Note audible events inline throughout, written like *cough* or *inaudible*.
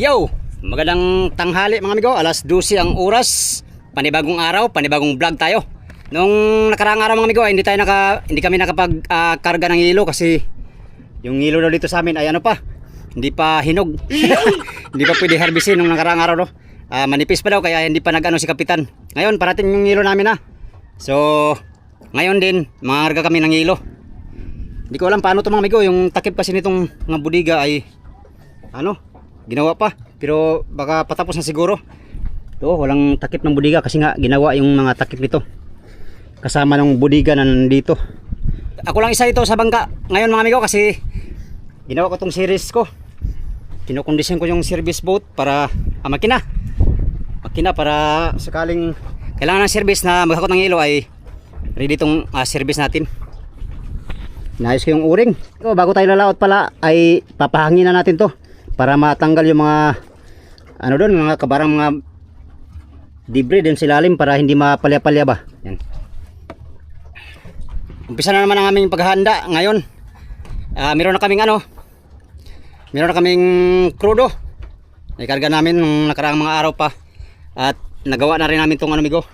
Yo! Magandang tanghali mga amigo, alas 12 ang oras. Panibagong araw, panibagong vlog tayo. Nung nakaraang araw mga amigo, ay hindi tayo naka hindi kami nakapag ah, karga ng hilo kasi yung hilo daw dito sa amin ay ano pa, hindi pa hinog. *laughs* hindi pa pwede harbisin nung nakaraang araw no. Ah, manipis pa daw kaya hindi pa nagano si kapitan. Ngayon parating yung hilo namin na. So, ngayon din mangarga kami ng hilo. Hindi ko alam paano to mga amigo, yung takip kasi nitong mga budiga ay ano, ginawa pa. Pero baka patapos na siguro. To, walang takip ng budiga kasi nga ginawa yung mga takip nito. Kasama ng budiga na nandito. Ako lang isa dito sa bangka ngayon mga amigo kasi ginawa ko tong series ko. Kinokondisyon ko yung service boat para ah, makina. Makina para sakaling kailangan ng service na maghakot ng ilo ay ready tong ah, service natin. Naayos ko yung uring. So, bago tayo lalaot pala ay papahangin na natin to para matanggal yung mga ano doon mga kabarang mga debris din silalim para hindi mapalya-palya ba. Yan. Umpisa na naman ang aming paghahanda ngayon. Ah, meron na kaming ano. Meron na kaming krudo. Naikarga namin nung nakaraang mga araw pa. At nagawa na rin namin tong ano migo.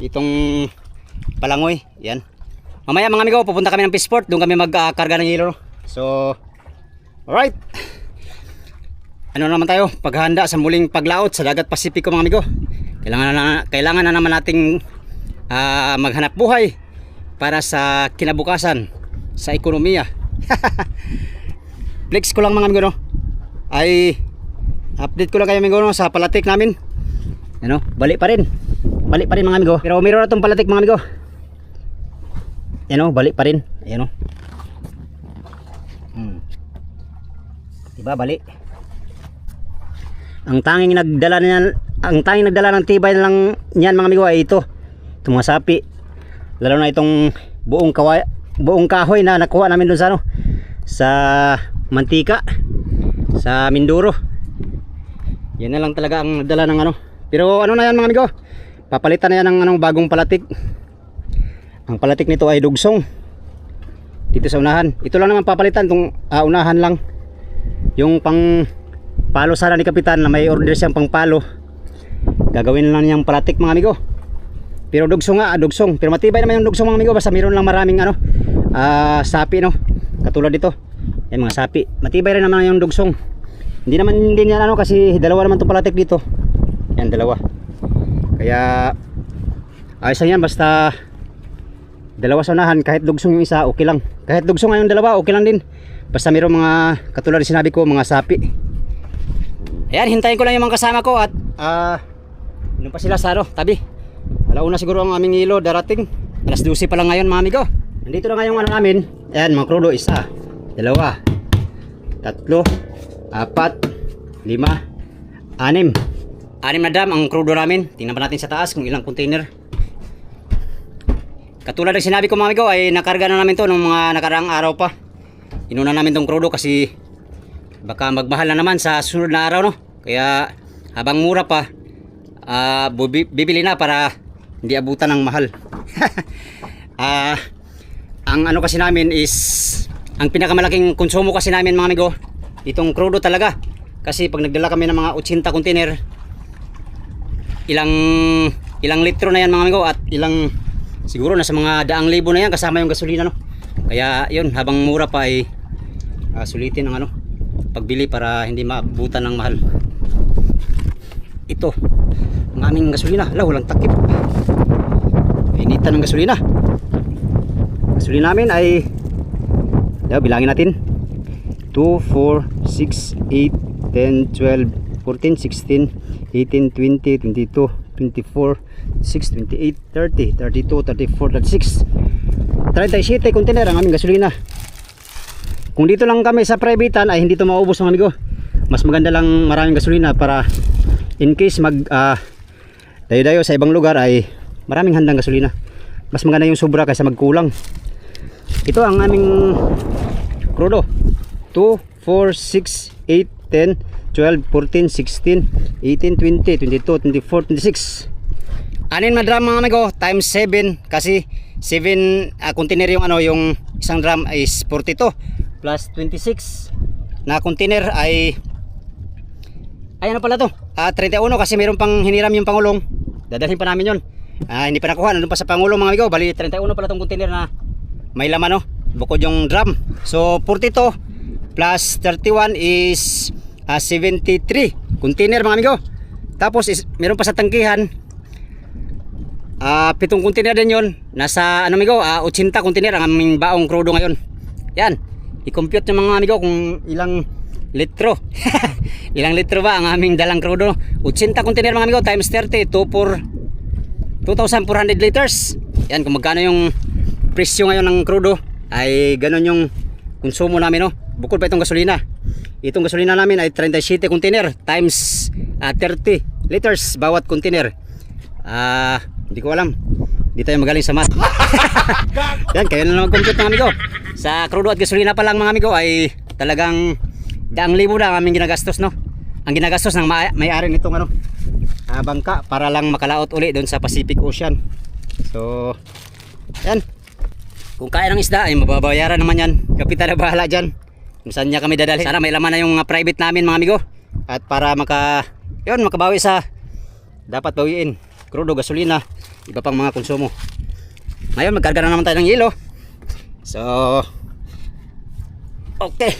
Itong palangoy. Yan. Mamaya mga amigo, pupunta kami ng Peaceport. Doon kami magkarga ng hilo. So, alright. Ano naman tayo? Paghahanda sa muling paglaot sa dagat Pasipiko mga amigo. Kailangan na, kailangan na naman nating ah, maghanap buhay para sa kinabukasan sa ekonomiya. *laughs* Flex ko lang mga amigo no. Ay update ko lang kayo amigo no sa palatik namin. Ano, balik pa rin. Balik pa rin mga amigo. Pero meron na tong palatik mga amigo. Yan o, balik pa rin. Ayan. Hmm. Diba, balik. Ang tanging nagdala niyan, ang tanging nagdala ng tibay lang niyan mga amigo ay ito. Itong mga sapi. Lalo na itong buong kaway, buong kahoy na nakuha namin doon sa ano, sa mantika sa Mindoro. Yan na lang talaga ang nagdala ng ano. Pero ano na yan mga amigo? Papalitan na yan ng anong bagong palatik. Ang palatik nito ay dugsong. Dito sa unahan. Ito lang naman papalitan tong ah, unahan lang. Yung pang palo sana ni kapitan na may order siyang pang palo. Gagawin lang niyang palatik mga amigo. Pero dugsong nga, ah, dugsong. Pero matibay naman yung dugsong mga amigo basta mayroon lang maraming ano, ah, sapi no. Katulad dito. Yan mga sapi. Matibay rin naman yung dugsong. Hindi naman din yan ano kasi dalawa naman 'tong palatik dito. Yan dalawa. Kaya ayos lang yan basta dalawa sa kahit dugsong yung isa okay lang kahit dugsong yung dalawa okay lang din basta mayroong mga katulad sinabi ko mga sapi ayan hintayin ko lang yung mga kasama ko at ah uh, pa sila sa ano tabi. Alauna siguro ang aming ilo darating. Alas 12 pa lang ngayon mga amigo nandito na ngayong ano namin. Ayan mga krudo isa dalawa tatlo apat lima anim. Anim na dam ang krudo namin. Tingnan pa natin sa taas kung ilang container. Katulad ng sinabi ko mga amigo ay nakarga na namin to nung mga nakaraang araw pa. Inuna namin tong krudo kasi baka magmahal na naman sa sunod na araw no. Kaya habang mura pa bubi- bibili na para hindi abutan ng mahal. *laughs* Ah, ang ano kasi namin is ang pinakamalaking konsumo kasi namin mga amigo itong krudo talaga. Kasi pag nagdala kami ng mga 80 container ilang ilang litro na yan mga amigo at ilang siguro nasa mga daang libo na yan kasama yung gasolina no kaya yun habang mura pa ay ah, sulitin ang ano pagbili para hindi maabutan ng mahal. Ito ang aming gasolina. Ala walang takip. Initan ng gasolina. Gasolina namin ay daw bilangin natin. 2, 4, 6, 8, 10, 12, 14, 16, 18, 20, 22, 24, 6, 28, 30, 32, 34, 36 37 container ang aming gasolina kung dito lang kami sa privatean ay hindi to maubos mga amigo. Mas maganda lang maraming gasolina para in case mag uh, dayo-dayo sa ibang lugar ay maraming handang gasolina. Mas maganda yung sobra kaysa magkulang. Ito ang aming krudo. 2, 4, 6, 8, 10 12, 14, 16, 18, 20, 22, 24, 26 anin na drum mga amigo times 7 kasi 7 uh, container yung ano yung isang drum is 42 plus 26 na container ay Ay ano pala to? Ah, 31 kasi mayroon pang hiniram yung Pangulong. Dadalhin pa namin yon. Ah, hindi pa nakuha. Nandun pa sa Pangulong mga amigo. Bali 31 pala tong container na may laman no. Bukod yung drum. So 42 plus 31 is ah, 73 container mga amigo. Tapos is, meron pa sa tangkihan. Ah, pitong container din yon. Nasa ano amigo, ah, 80 container ang aming baong crudo ngayon. Yan. I-compute ng mga amigo kung ilang litro. *laughs* ilang litro ba ang aming dalang crudo? 80 container mga amigo times 30 to for 2,400 liters. Yan kung magkano yung presyo ngayon ng crudo ay ganun yung konsumo namin no. Bukod pa itong gasolina. Itong gasolina namin ay 37 container times ah, 30 liters bawat container. Ah, hindi ko alam. Hindi tayo magaling sa math. *laughs* Yan, kayo na lang mag-compute mga amigo. Sa crudo at gasolina pa lang mga amigo ay talagang daang libo na ang aming ginagastos no. Ang ginagastos ng ma- may-ari nitong ano, ah, bangka para lang makalaot uli doon sa Pacific Ocean. So, yan. Kung kaya ng isda ay mababayaran naman yan. Kapitan na bahala dyan. Kung saan niya kami dadalhin. Sana may laman na yung mga private namin mga amigo. At para maka, yun, makabawi sa dapat bawiin. Crudo, gasolina, iba pang mga konsumo. Ngayon, magkarga na naman tayo ng yelo. So, okay.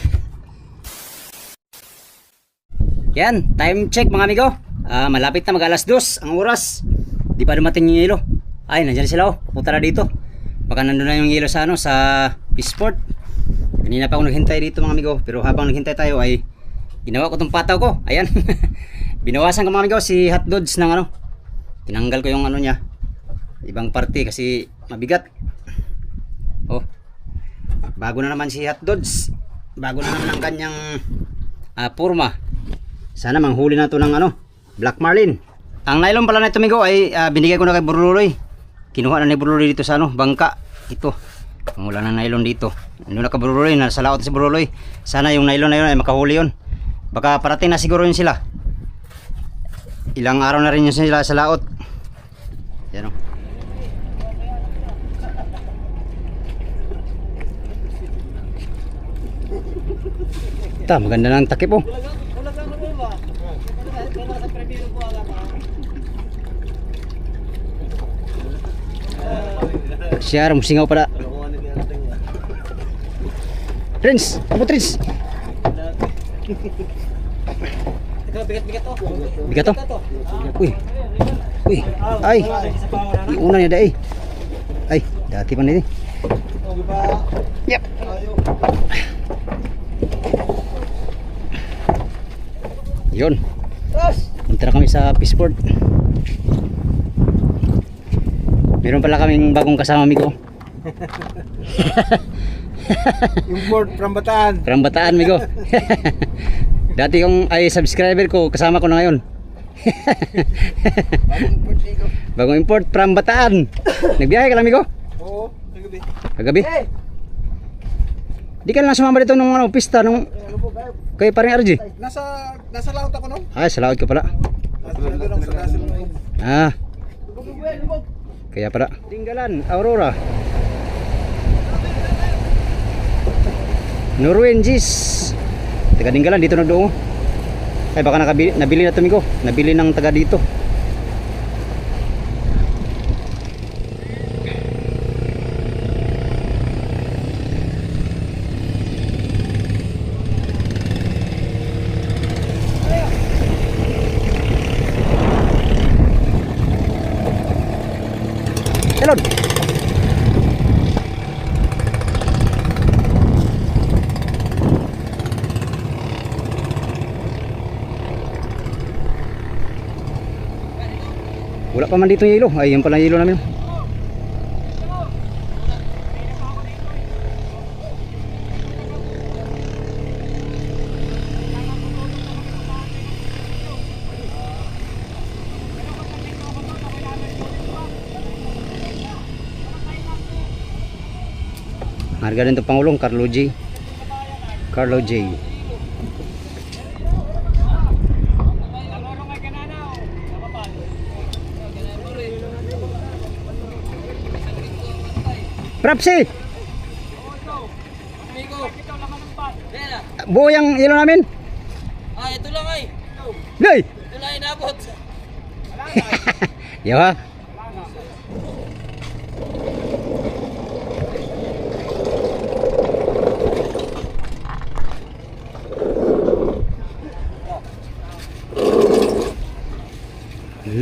Yan, time check mga amigo. Ah, malapit na mag alas dos ang oras. Di pa dumating yung yelo. Ay, nandiyan sila oh. Pupunta na dito. Baka nandun na yung yelo sa ano, sa Peaceport. Kanina pa ako naghintay dito mga amigo. Pero habang naghintay tayo ay ginawa ko tong pataw ko. Ayan. *laughs* Binawasan ko mga amigo si hot dogs ng ano. Tinanggal ko yung ano niya. Ibang parte kasi mabigat. Oh. Bago na naman si hot dogs. Bago na naman ang kanyang ah, purma. Sana manghuli na to ng ano, Black Marlin. Ang nylon pala na ito, amigo, ay ah, binigay ko na kay Burluloy. Kinuha na ni Burluloy dito sa ano, bangka. Ito. Mula na nylon dito. Ano na ka Burluloy, nasa laot si Burluloy. Sana yung nylon na yun ay makahuli yun. Baka parating na siguro yun sila. Ilang araw na rin yun sila sa laot. Yan o. Ta, maganda ng takip oh. Siya, singaw pala. Prince, apa Prince? Bigat-bigat to. Bigat to? Uy. Uy. Ay. Iuna niya dai. Ay, dati pa nini. Yep. Yun. Punta na kami sa Peaceport. Meron pala kaming bagong kasama amigo. *laughs* Import from Bataan. From Bataan, migo. *laughs* Dati kong ay subscriber ko, kasama ko na ngayon. Bagong import *laughs* from Bataan. Nagbiyahe ka lang, migo? Oo, kagabi. Kagabi. Di ka lang sumama dito nung ano, pista nung kay paring RG. Nasa nasa laot ako noon. Ay, sa laot ka pala. Ah, kaya pala. Tinggalan, Aurora. Norwin Gis. Taga Dinggalan, dito na doon. Ay, baka nakabili, nabili na tumigo. Nabili ng taga dito. Wala pa man dito yung ilo. Ay, yan pala yung ilo namin. Harga din ito Pangulong, Carlo J. Carlo J. Prapsi! Buo yung ilo namin? Ah, ito lang ay. Nay! Wala inabot. *laughs* Yo ha.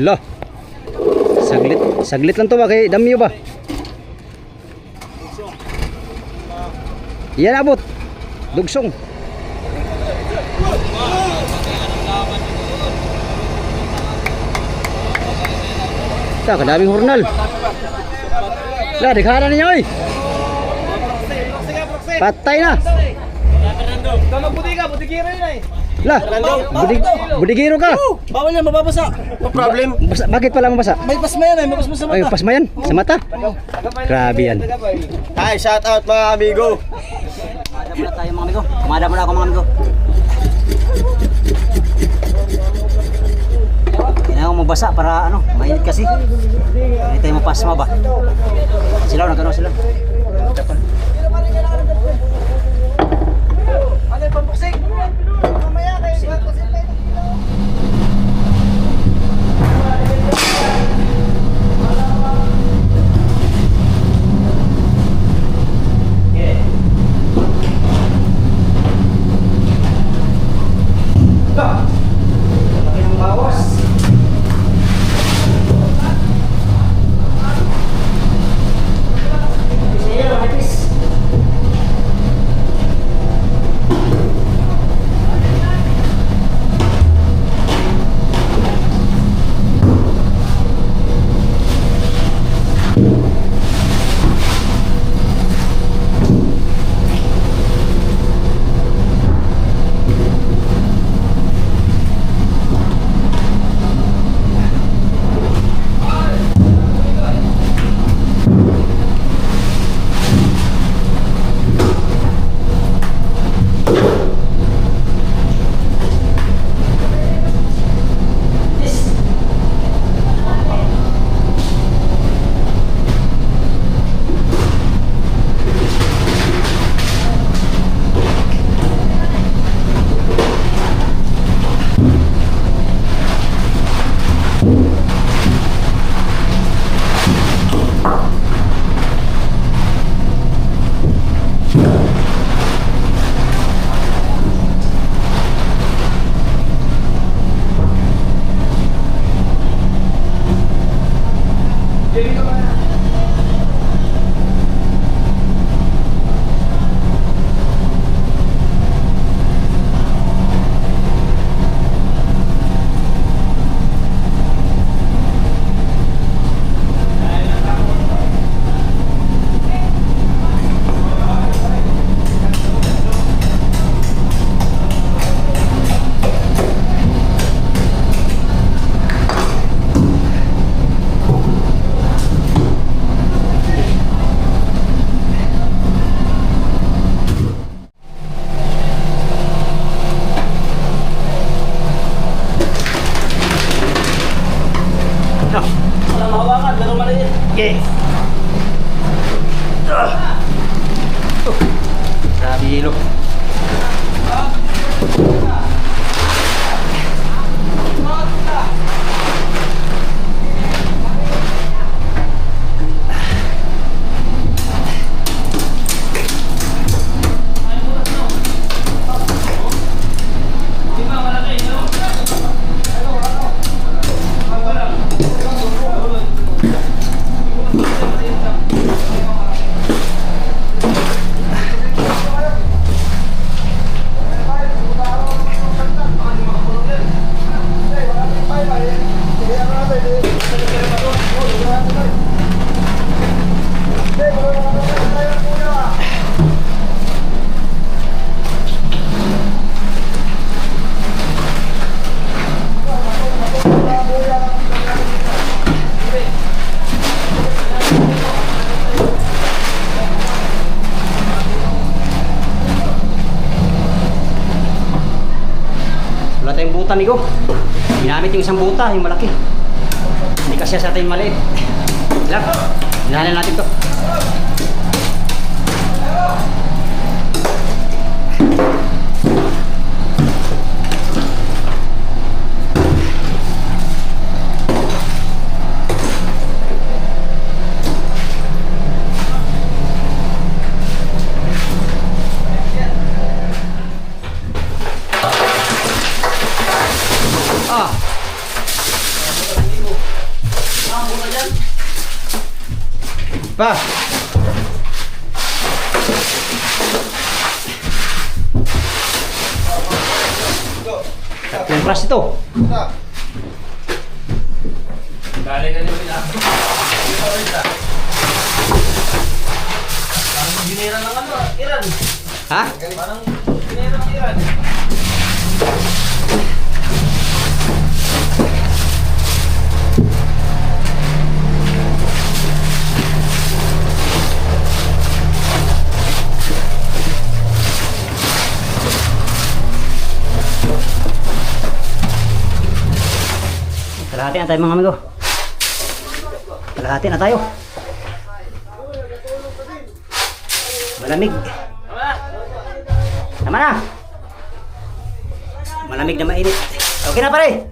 Lah. Saglit, saglit lang to ba kay damyo ba? Yan abot. Dugsong. Ta, kadaming hurnal. La, dikhanan ninyo oy. Patay na. Tama buti ka, buti kira yun eh. La, budig, budigiro ka. Bawal yan, mababasa. No problem. Basa, bakit pala mabasa? May pasma yan eh, may pasma sa Ay, pasma yan sa mata. Grabe yan. Hi, shout out mga amigo. Kumada muna tayo mga amigo. Kumada muna ako mga amigo. Kailangan ko mabasa para ano, mainit kasi. Hindi tayo mapasma ba? Sila, nagkano sila? Ano Wala Buta, amigo. Ginamit yung isang buta, yung malaki. Hindi kasi sa atin maliit. Lang, hinahanan natin to. yan. Pa! Tatlong pras ito. Galing na yung ta. Parang ginira ng ano, Iran. Ha? Parang ginira ng Iran. Kalahati na tayo mga amigo. Kalahati na tayo. Malamig. Tama. Na. Malamig na mainit. Okay na pare.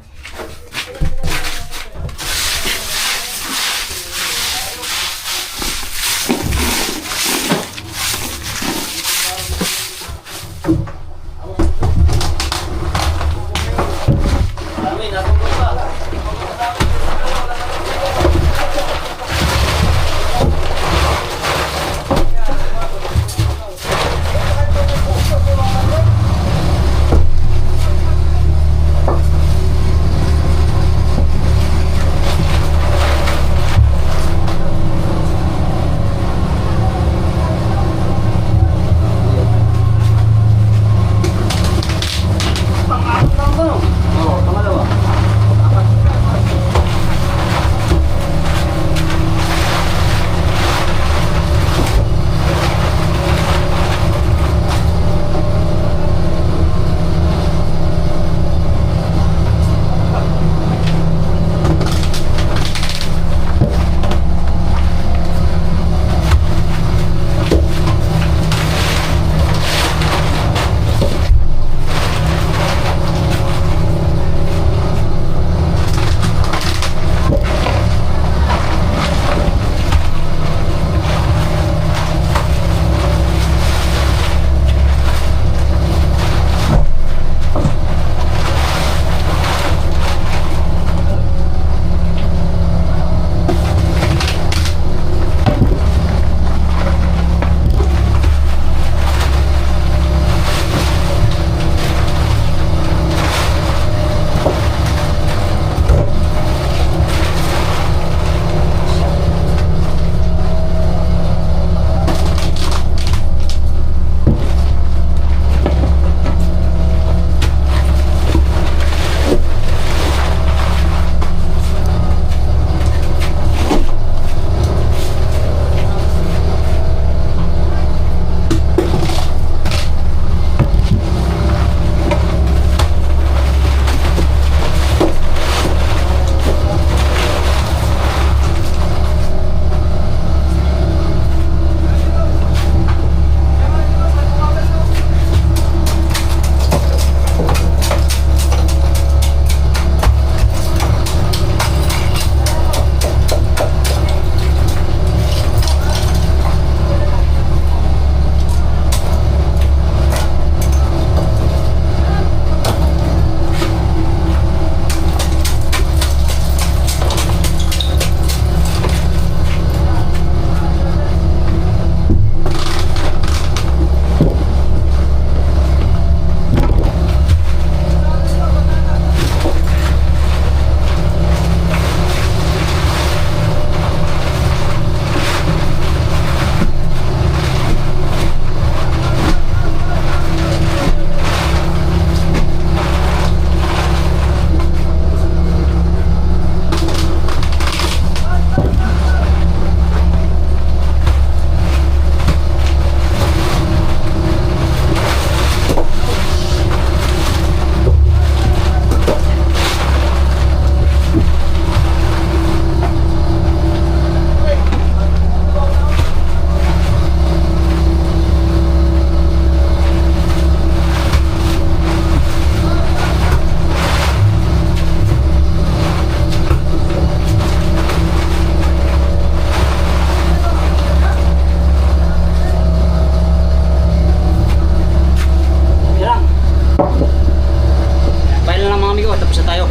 Tapos na tayo.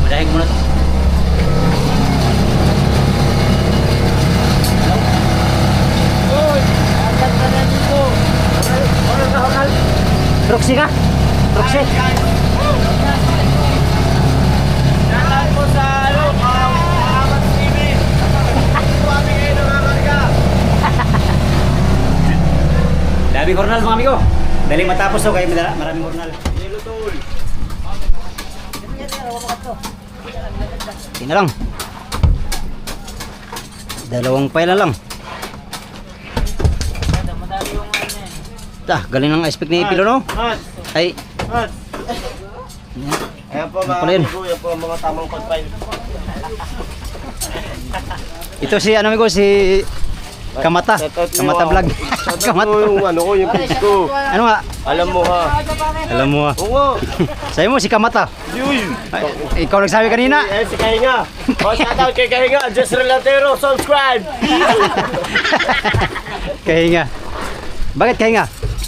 Madahig muna to. Roxy ka? Roxy? Dalan mo sa *laughs* ano, Amat TV. Kami ngayon ng Amerika. Dami kornal mga amigo. Dali matapos to kayo maraming kornal. Tingnan lang. Dalawang pila lang. Tah, galing ng aspect ni Pilo no? Ay. Ayan po mga amigo, yan po ang mga tamang confine. ito si ano amigo si Kamata. Kamata ah. vlog. Kamata. yung ano ko, yung page ko. Ano nga? Alam mo ha. Alam mo ah. Oo. Sabi mo si Kamata. Ay, ikaw nagsabi kanina. Eh, si Kahinga. O, shoutout kay Kahinga. Just Relatero, subscribe. Kahinga. Bakit kahinga?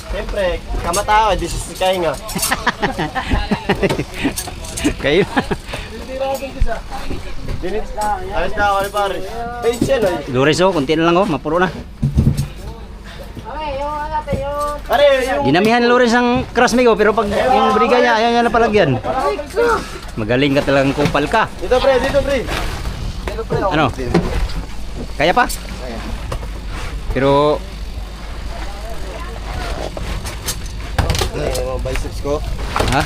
Siyempre, kamatao, this is si Kahinga. kahinga. Dinit. Ayos na ako ni pare. Page yan ay. Lures oh, konti na lang oh, mapuro na. Pare, yung... Dinamihan ni Lawrence ang crush mo pero pag yung briga niya, ayaw niya na palagyan. Magaling ka talagang kupal ka. Dito pre, dito pre. Ano? Kaya pa? Pero Ay, mga biceps ko. ha?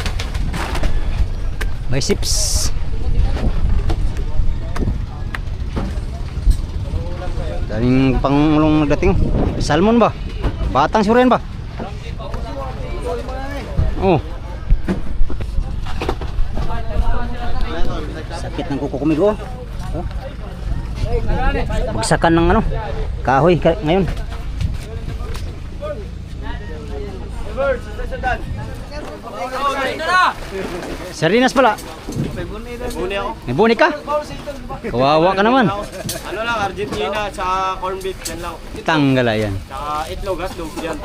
Biceps. Daming pangulong nagdating. Salmon ba? Batang surian ba? Oh. Sakit ng kuko kumigo. Oh. Bagsakan ng ano? Kahoy ka- ngayon. Sardinas pala. Buni ako. May buni ka? Kawawa ka naman. Ano lang, Argentina, tsaka corn beef, yan lang. Tanggala yan. Tsaka itlog, haslog, yan.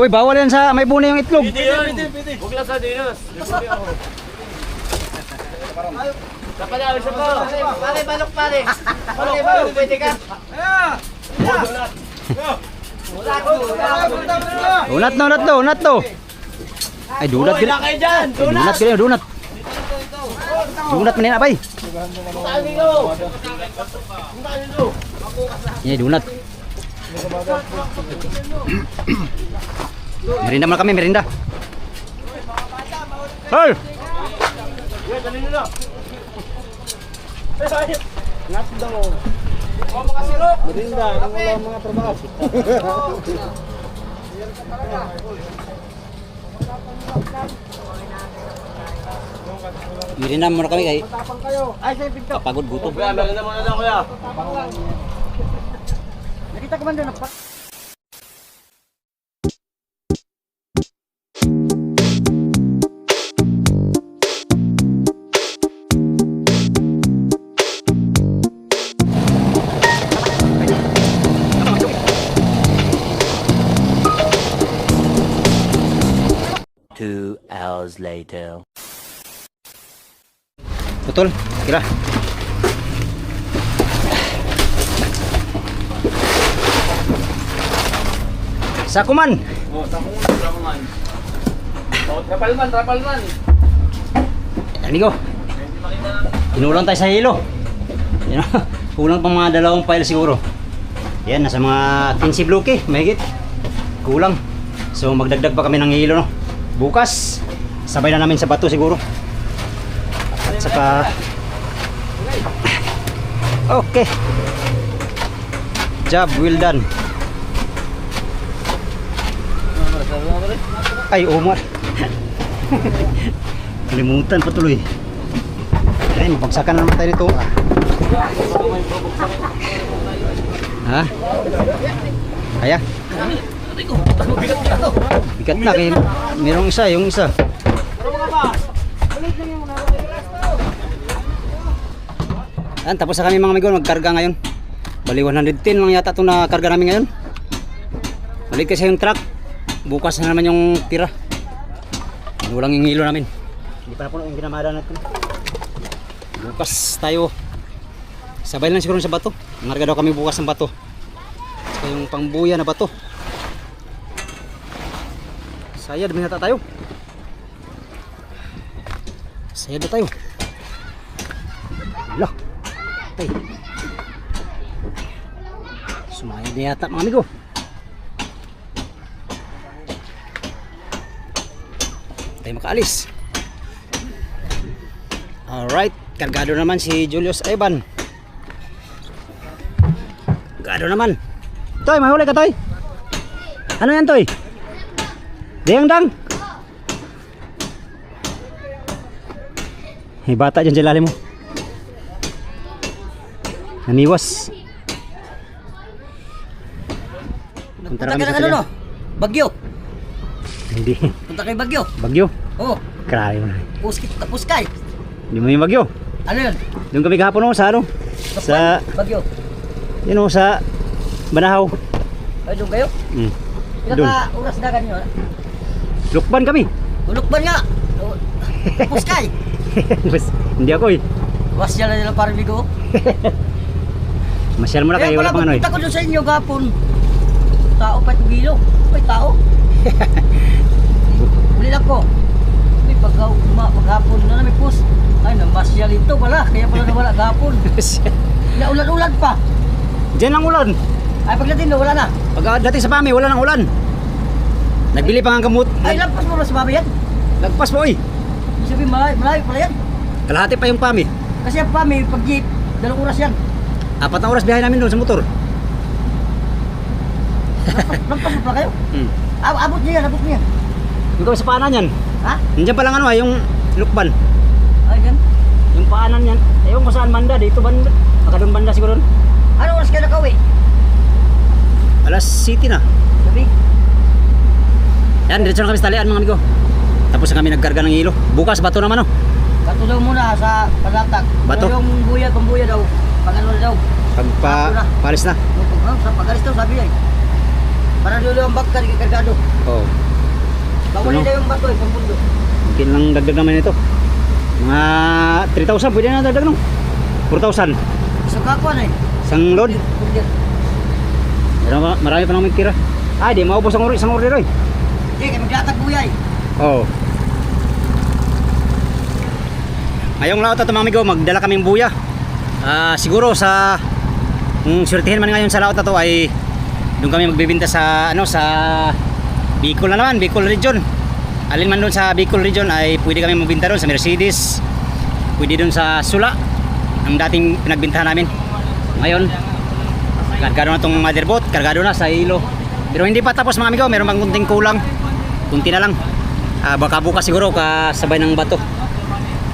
Uy, bawal yan sa may buni yung itlog. Pwede yan. Huwag lang sa dinas. May buni ako. Kapalawi siya po. Pare, balok pare. Pare, balok, pwede ka. Donut na, donut na, donut to. Ay, donut Uy, gila. na kayo dyan. Ay, donut gila, donut. Donut man yan, abay. Tali ko. Tali ko. Yan, donut. *coughs* merinda muna kami, merinda. Hey! Yan, dali nyo na. Ngat daw. Oh, mga sirok. Marinda, wala *laughs* mga trabaho. Merinda muna kami kay Ay, sa pinto. kapagod gutom. Kuya, meron na muna daw kuya. Nakita ko man doon, Two hours later. Putol, kira. Sakuman. Oh, takong man. Oh, trapal man, trapal man. Amigo. Kinulang tayo sa hilo. Yan, *laughs* Kulang pang mga dalawang pile siguro. Yan, nasa mga 15 bloke, mahigit. Kulang. So magdagdag pa kami ng hilo no. Bukas, sabay na namin sa bato siguro. Saka Okay. Job well done. Ay, Omar. *laughs* Kalimutan pa tuloy. Ay, mapagsakan na naman tayo nito. Ah. Ha? Kaya? Bigat na kay merong isa, yung isa. Yan, tapos na kami mga amigo, magkarga ngayon. Bali 110 lang yata itong nakarga namin ngayon. Balik kasi yung truck. Bukas na naman yung tira. Walang yung hilo namin. Hindi pa na po yung ginamada natin. Bukas tayo. Sabay lang siguro sa bato. Marga daw kami bukas ng bato. Saka yung pangbuya na bato. Saya, dami nata tayo. Sayado tayo. Hala. Tay. Sumayad na yata mga amigo. Tayo makaalis. Alright, kargado naman si Julius Evan. Kargado naman. Toy, mahuli ka, Toy. Ano yan, Toy? Dayang dang. May bata dyan sa ilalim mo. Naniwas. Punta na kami sa ano, no? Bagyo. Hindi. Punta kay Bagyo. Bagyo. Oh, Grabe mo na. puskit tapos kay. Hindi mo yung bagyo. Ano yun? Doon kami kahapon sa ano? Sa, Bagyo. yun oh, sa Banahaw. Ay, doon kayo? Mm. Ilan Doon. ka oras na ganyo? Lukban kami. Ba nga? *laughs* Tapos kay. Bas, hindi ako eh. Wasya na nila parang bigo. *laughs* Masyal mo na kayo, wala pang ano eh. pagpunta ko doon sa inyo gapon. Tao pa gilo. May tao. *laughs* Uli lang ko. May pagka, ma, paghapon na na may pus. Ay, namasyal ito pala. Kaya pala nawala gapon. *laughs* Naulan-ulan pa. Diyan ang ulan. Ay, pagdating na wala na. Pag ah, dati sa pami, wala nang ulan. Nagbili pa nga gamot. Ay, lampas mo na sa babayan. Nagpas mo eh. Ibig sabihin, malayo, malayo pala yan. Kalahati pa yung pami. Kasi ang pami, pag jeep, dalawang oras yan. Apat na oras biyahe namin doon sa motor. Lampas mo pala kayo. Hmm. Ab abot niya yan, abot niya. Yung kami sa paanan yan. Ha? Nandiyan pa lang ano ah, yung lukban. Ay, yan. Yung paanan yan. Ewan ko saan banda, dito banda. Baka doon banda siguro. Ano oras kayo nakauwi? Alas City na. Sabi, Yan, diretso na kami sa talian mga amigo. Tapos na kami nagkarga ng ilo. Bukas, bato naman oh. kato daw muna sa palatag. Bato? Yung buya, pambuya daw. Pag ano daw. Bato na. palis na. Oh, sa pagalis daw, sabi niya. eh. Para daw ang bagka, di kargado. Oo. Bawalin Ano? daw yung bato, eh, pambundo. Mungkin lang dagdag naman ito. Mga 3,000 pwede na dagdag no? 4,000. Sa kakuan eh. Isang load. Marami, marami pa naman tira. Ay, di maubos ang isang order oy. Di, kaya maglatag buya eh. Oo. Ngayong laot at mga amigo, magdala kaming buya. Ah, siguro sa kung surtihin man ngayon sa laot na to ay doon kami magbibinta sa ano sa Bicol na naman, Bicol region. Alin man doon sa Bicol region ay pwede kami magbinta doon sa Mercedes. Pwede doon sa Sula, ang dating pinagbintahan namin. Ngayon, kargado na tong motherboard, kargado na sa ilo. Pero hindi pa tapos mga amigo, meron pang kunting kulang. Kunti na lang. Ah, baka bukas siguro kasabay ng bato.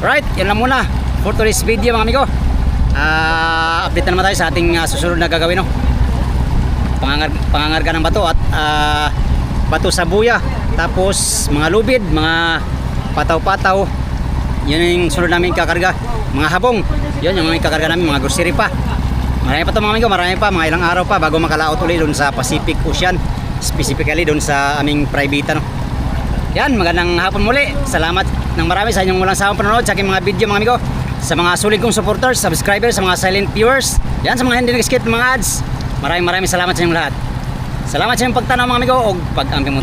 Right, yan lang muna for today's video mga amigo. Ah, update na naman tayo sa ating ah, susunod na gagawin no. Pangangar pangangarga ng bato at ah, bato sa buya. Tapos mga lubid, mga pataw-pataw. Yun yung sunod namin kakarga. Mga habong. Yun yung mga kakarga namin, mga grocery pa. Marami pa to mga amigo, marami pa, mga ilang araw pa bago makalaot ulit doon sa Pacific Ocean. Specifically doon sa aming private ano. Yan, magandang hapon muli. Salamat ng marami sa inyong walang sawang panonood sa aking mga video mga amigo. Sa mga sulit kong supporters, subscribers, sa mga silent viewers. Yan, sa mga hindi nag-skip ng mga ads. Maraming maraming salamat sa inyong lahat. Salamat sa inyong pagtanaw mga amigo o pag-amping mo